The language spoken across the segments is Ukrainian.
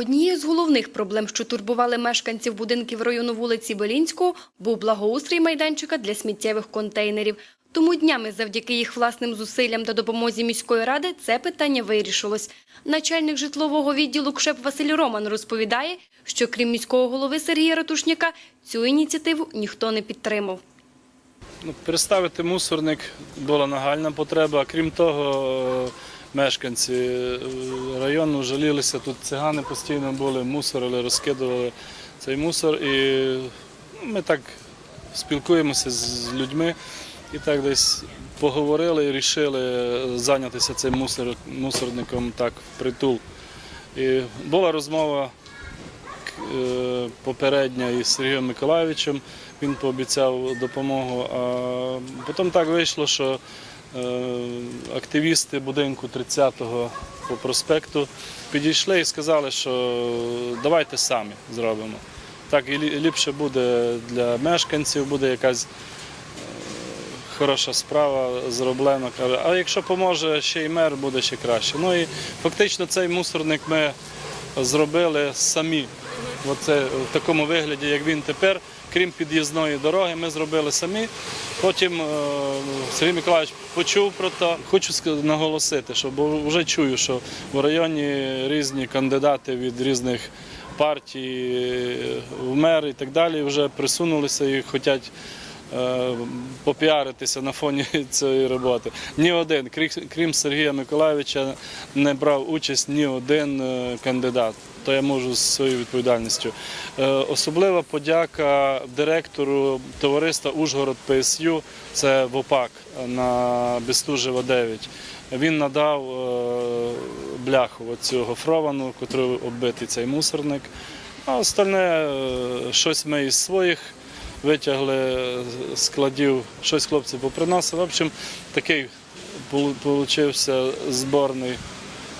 Однією з головних проблем, що турбували мешканців будинків району вулиці Белінського, був благоустрій майданчика для сміттєвих контейнерів. Тому днями завдяки їх власним зусиллям та допомозі міської ради це питання вирішилось. Начальник житлового відділу КШЕП Василь Роман розповідає, що крім міського голови Сергія Ратушняка, цю ініціативу ніхто не підтримав. Ну, переставити мусорник була нагальна потреба. Крім того, мешканці е, району жалілися. Тут цигани постійно були, мусорили, розкидували цей мусор. І ну, ми так спілкуємося з людьми і так десь поговорили і вирішили зайнятися цим мусор, мусорником так впритул. І була розмова е, попередня із Сергієм Миколаївичем. Він пообіцяв допомогу. А потім так вийшло, що е, активісти будинку 30-го по проспекту підійшли і сказали, що давайте самі зробимо. Так і ліпше буде для мешканців, буде якась е, хороша справа зроблена. А якщо поможе ще й мер, буде ще краще. Ну і фактично цей мусорник ми зробили самі. Оце в такому вигляді, як він тепер, крім під'їзної дороги, ми зробили самі. Потім е, Сергій Миколаївич почув про те. Хочу наголосити, що бо вже чую, що в районі різні кандидати від різних партій е, в мер і так далі вже присунулися і хочуть попіаритися на фоні цієї роботи. Ні один, крім Сергія Миколаївича, не брав участь ні один е, кандидат. То я можу з своєю відповідальністю. Е, Особлива подяка директору товариства Ужгород ПСЮ, це ВОПАК на Бестужева 9. Він надав е, бляху оцю гофровану, котрою оббитий цей мусорник. А остальне е, щось ми із своїх витягли з складів, щось хлопці поприносили. В общем, такий получився зборний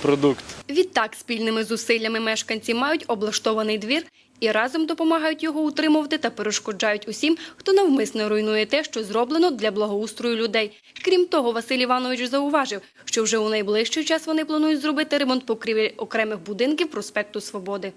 продукт. Відтак, спільними зусиллями мешканці мають облаштований двір і разом допомагають його утримувати та перешкоджають усім, хто навмисно руйнує те, що зроблено для благоустрою людей. Крім того, Василь Іванович зауважив, що вже у найближчий час вони планують зробити ремонт покрівель окремих будинків проспекту Свободи.